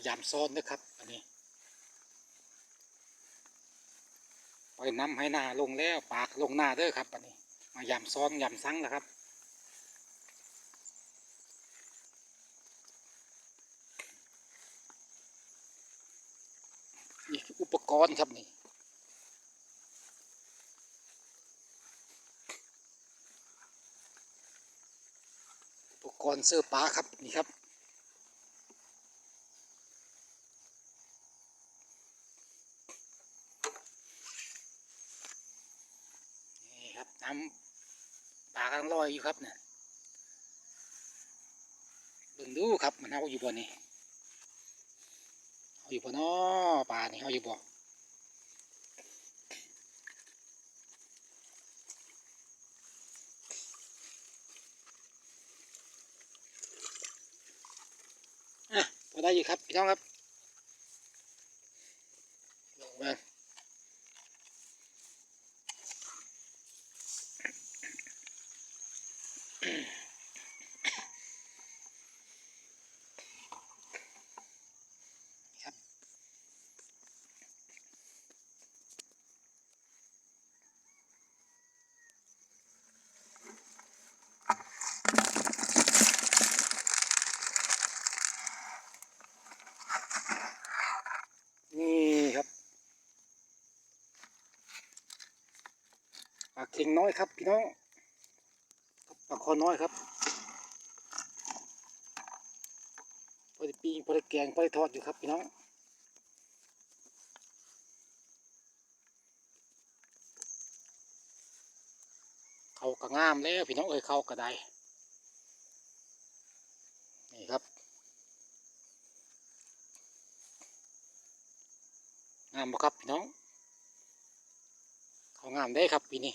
ายามซ้อนนะครับอันนี้ปล่อยน้ำให้หน้าลงแล้วปากลงหน้าเด้อครับอันนี้ มายามซ้อนยามซังนะครับนี่คืออุปกรณ์ครับนี่อุปกรณ์เสื้อปลาครับนี่ครับำปลากำลังลอยอยู่ครับเนี่ยเบิ่งดูครับมันเอาอยู่บ่นี่เอาอยู่บ่น้อปลานี่เอาอยู่บ่อะพอได้อยู่ครับพี่น้องครับลงมา ครับ นี่ครับปลาเค็งน้อยครับพี่น้อง ปลาคอน้อยครับพอได้ปีงพอได้แกงพอได้ทอดอยู่ครับพี่น้องเขาก็งามแล้วพี่น้องเอ้ยเขาก็ได้นี่ครับงามบ่ครับพี่น้องเขางามได้ครับปีนี้